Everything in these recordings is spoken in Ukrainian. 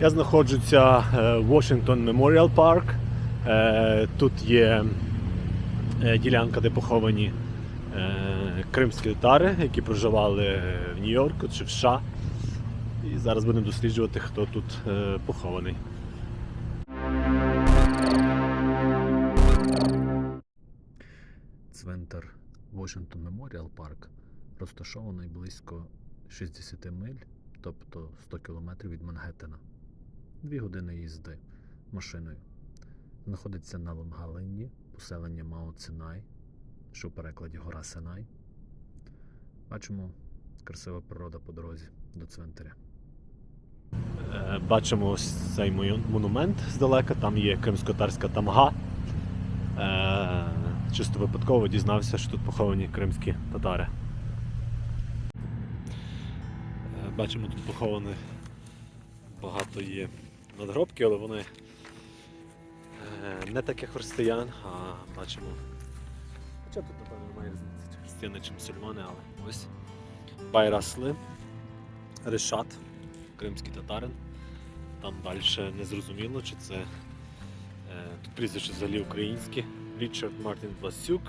Я знаходжуся е, в Washington Memorial Park. Е, Тут є е, ділянка, де поховані кримські татари, які проживали в Нью-Йорку чи в США. І зараз будемо досліджувати, хто тут похований. Цвинтар Washington Memorial Park розташований близько 60 миль, тобто 100 кілометрів від Мангеттена. Дві години їзди машиною. Знаходиться на Лонгалинні, поселення Мао Цинай, що в перекладі Гора Синай. Бачимо красива природа по дорозі до цвинтаря. Е, Бачимо ось цей монумент здалека, там є кримсько-татарська тамга. Е, Чисто випадково дізнався, що тут поховані кримські татари. Е, Бачимо, тут поховані багато є надгробки, але вони е, не так як християн, а бачимо. Хоча тут, напевно, немає різниці, християни чи мусульмани, але ось Байрасли, Решат, кримський татарин. Там далі не зрозуміло, чи це е, тут прізвище взагалі українське. Річард Мартін Власюк,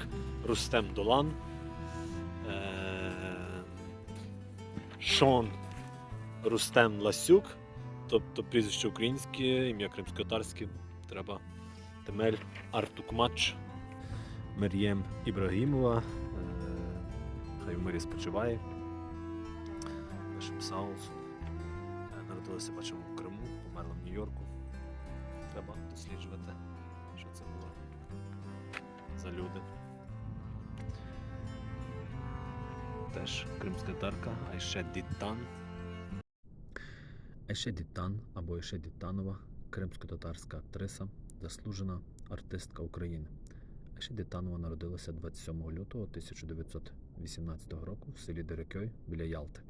Рустем Долан, е, Шон Рустем Ласюк, тобто прізвище українське, ім'я кримсько-татарське, треба Темель Артукмач, Мер'єм Ібрагімова, е, хай в мирі спочиває. Башим Саулс. Е, Народилася, бачимо, в Криму, померла в Нью-Йорку. Треба досліджувати, що це було за люди. Теж кримська татарка, Айше Дітан. Айше Дітан або Айше Дітанова, кримсько-татарська актриса, заслужена артистка України. Айше Дітанова народилася 27 лютого 1918 року в селі Дерекьой біля Ялти.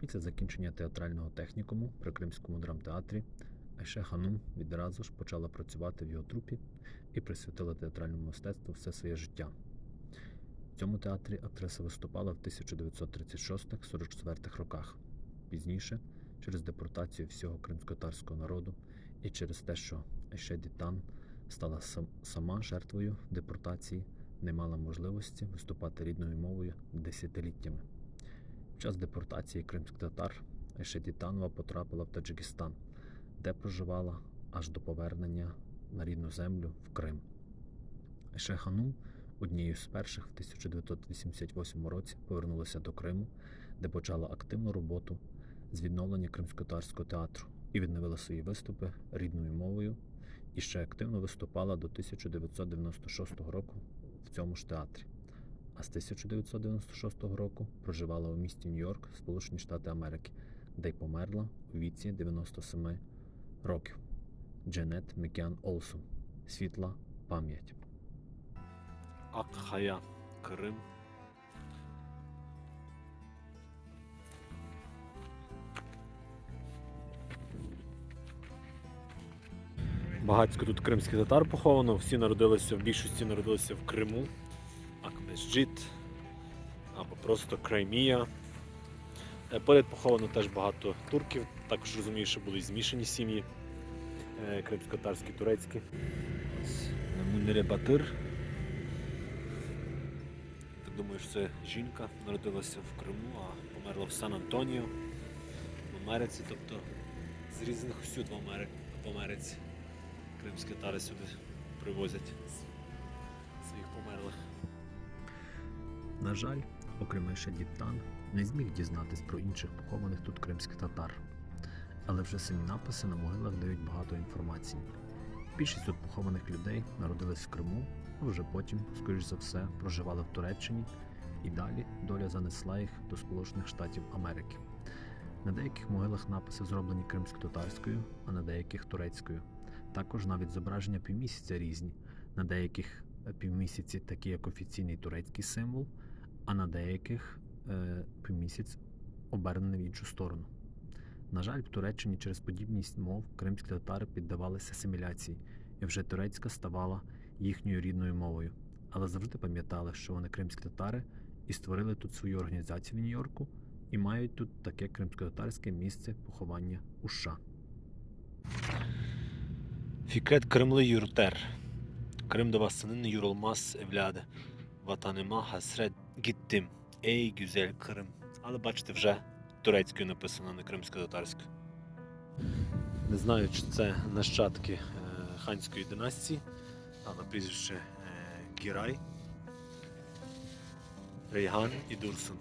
Після закінчення театрального технікуму при Кримському драмтеатрі Айше Ханум відразу ж почала працювати в його трупі і присвятила театральному мистецтву все своє життя. В цьому театрі актриса виступала в 1936-44 роках. Пізніше, через депортацію всього кримсько-татарського народу і через те, що Айше Дітан стала сама жертвою депортації, не мала можливості виступати рідною мовою десятиліттями. В час депортації кримських татар Айше Дітанова потрапила в Таджикистан, де проживала аж до повернення на рідну землю в Крим. Айше Ханум однією з перших в 1988 році повернулася до Криму, де почала активну роботу з відновлення кримсько-татарського театру і відновила свої виступи рідною мовою і ще активно виступала до 1996 року в цьому ж театрі. А з 1996 року проживала у місті Нью-Йорк, Сполучені Штати Америки, де й померла у віці 97 років. Дженет Мекян Олсон. Світла пам'ять. Акхая Крим. Багатько тут кримських татар поховано, всі народилися, в більшості народилися в Криму. Акмесджит або просто Краймія. Е, Поряд поховано теж багато турків, також розумію, що були змішані сім'ї е, кримсько-татарські, турецькі. Мунере Батир. Так думаю, що це жінка народилася в Криму, а померла в Сан-Антоніо, в Америці, тобто з різних всюд в Америці. Кримські татари сюди привозять своїх померлих. На жаль, окрім Айше Діптан, не зміг дізнатись про інших похованих тут кримських татар. Але вже самі написи на могилах дають багато інформації. Більшість тут похованих людей народились в Криму, а вже потім, скоріш за все, проживали в Туреччині, і далі доля занесла їх до Сполучених Штатів Америки. На деяких могилах написи зроблені кримсько-татарською, а на деяких турецькою. Також навіть зображення півмісяця різні. На деяких е, півмісяці такі як офіційний турецький символ, а на деяких е, півмісяць обернений в іншу сторону. На жаль, в Туреччині через подібність мов кримські татари піддавалися асиміляції, і вже турецька ставала їхньою рідною мовою. Але завжди пам'ятали, що вони кримські татари і створили тут свою організацію в Нью-Йорку і мають тут таке кримсько-татарське місце поховання у США. Фікрет Кремли Юртер. Крым da senin yorulmaz evladı. Vatanıma hasret gittim. Ey güzel Крим. Але бачите, вже турецькою написано, не кримсько-татарською. Не знаю, чи це нащадки е, ханської династії, але прізвище е, Гірай, Рейган і Дурсун.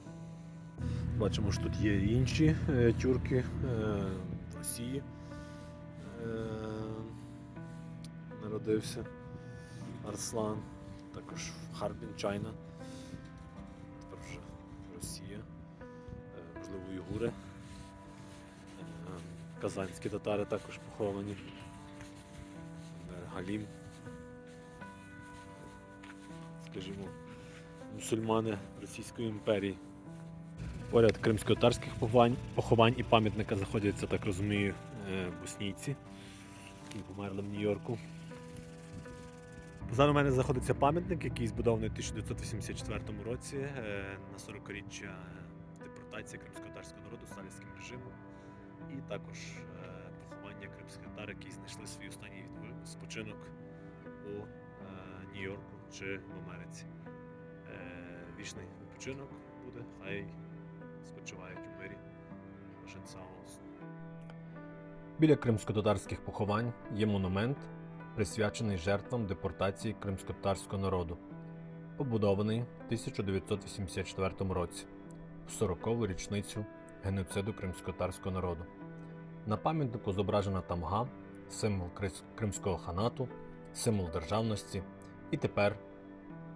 Бачимо, що тут є інші е, тюрки в Росії. Народився Арслан, також Харбін, Чайна. Тепер вже Росія, е, можливо, Уйгури. Е, Казанські татари також поховані. Е, Галім. Скажімо, мусульмани Російської імперії. Поряд кримсько-татарських поховань, і пам'ятника знаходяться, так розумію, боснійці, які померли в Нью-Йорку. Зараз у мене знаходиться пам'ятник, який збудований у 1984 році е, на 40-річчя депортації кримсько-татарського народу сталінським режимом. І також е, поховання кримських татар, які знайшли свій останній спочинок у е, Нью-Йорку чи в Америці. Вічний відпочинок буде, хай спочивають у мирі. Біля кримсько-татарських поховань є монумент, присвячений жертвам депортації кримсько-татарського народу, побудований в 1984 році, в 40-ту річницю геноциду кримсько-татарського народу. На пам'ятнику зображена тамга, символ кримського ханату, символ державності і тепер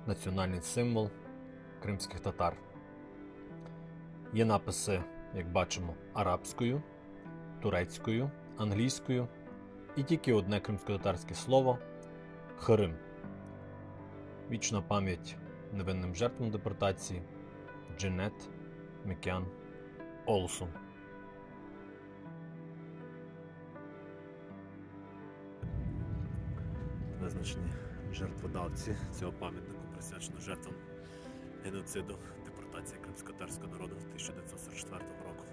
національний символ кримських татар. Є написи, як бачимо, арабською, турецькою, англійською і тільки одне кримсько-татарське слово Хрим. Вічна пам'ять невинним жертвам депортації Дженет Мікян Олсун. Визначені жертводавці цього пам'ятнику присвячено жертвам геноциду депортації кримсько-татарського народу 1944 року.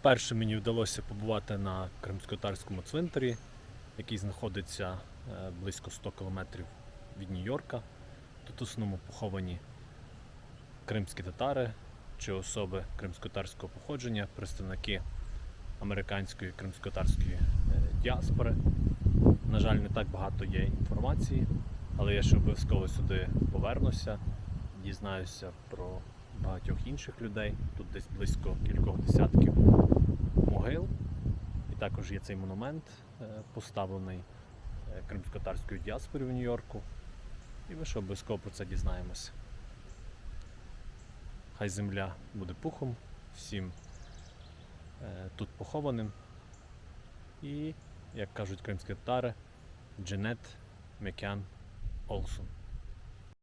Вперше мені вдалося побувати на кримсько-татарському цвинтарі, який знаходиться е, близько 100 кілометрів від Нью-Йорка. Тут в основному поховані кримські татари чи особи кримсько-татарського походження, представники американської кримсько-татарської е, діаспори. На жаль, не так багато є інформації, але я ще обов'язково сюди повернуся, дізнаюся про багатьох інших людей. Тут десь близько кількох десятків могил. І також є цей монумент, е, поставлений е, кримсько-татарською діаспорою в Нью-Йорку. І ми ще обов'язково про це дізнаємося. Хай земля буде пухом всім е, тут похованим. І, як кажуть кримські татари, Дженет Мекян Олсун.